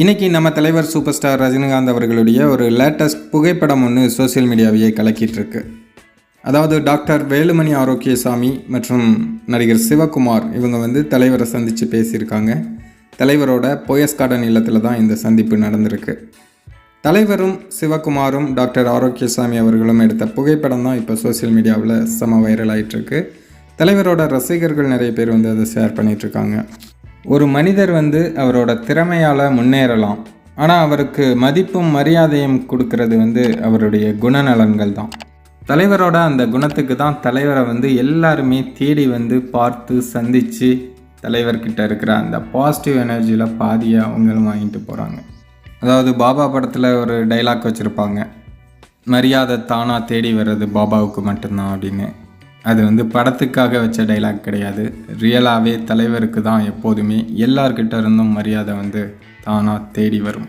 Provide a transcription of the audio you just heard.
இன்றைக்கி நம்ம தலைவர் சூப்பர் ஸ்டார் ரஜினிகாந்த் அவர்களுடைய ஒரு லேட்டஸ்ட் புகைப்படம் ஒன்று சோஷியல் மீடியாவையே கலக்கிட்டுருக்கு. அதாவது டாக்டர் வேலுமணி ஆரோக்கியசாமி மற்றும் நடிகர் சிவகுமார் இவங்க வந்து தலைவரை சந்தித்து பேசியிருக்காங்க. தலைவரோட போயஸ் கார்டன் இல்லத்தில் தான் இந்த சந்திப்பு நடந்திருக்கு. தலைவரும் சிவகுமாரும் டாக்டர் ஆரோக்கியசாமி அவர்களும் எடுத்த புகைப்படம் தான் இப்போ சோஷியல் மீடியாவில் செம வைரல் ஆயிட்டிருக்கு. தலைவரோட ரசிகர்கள் நிறைய பேர் வந்து அதை ஷேர் பண்ணிகிட்ருக்காங்க ஒரு மனிதர் வந்து அவரோட திறமையால் முன்னேறலாம். ஆனால் அவருக்கு மதிப்பும் மரியாதையும் கொடுக்கறது வந்து அவருடைய குணநலன்கள் தான். தலைவரோட அந்த குணத்துக்கு தான் தலைவரை வந்து எல்லாருமே தேடி வந்து பார்த்து சந்தித்து தலைவர்கிட்ட இருக்கிற அந்த பாசிட்டிவ் எனர்ஜியில் பாதியை அவங்களும் வாங்கிட்டு போகிறாங்க அதாவது பாபா படத்தில் ஒரு டைலாக் வச்சுருப்பாங்க. மரியாதை தானாக தேடி வர்றது பாபாவுக்கு மட்டும்தான் அப்படின்னு. அது வந்து படத்துக்காக வச்ச டைலாக் கிடையாது. ரியலாகவே தலைவருக்கு தான் எப்போதுமே எல்லார்கிட்ட இருந்தும் மரியாதை வந்து தானாக தேடி வரும்.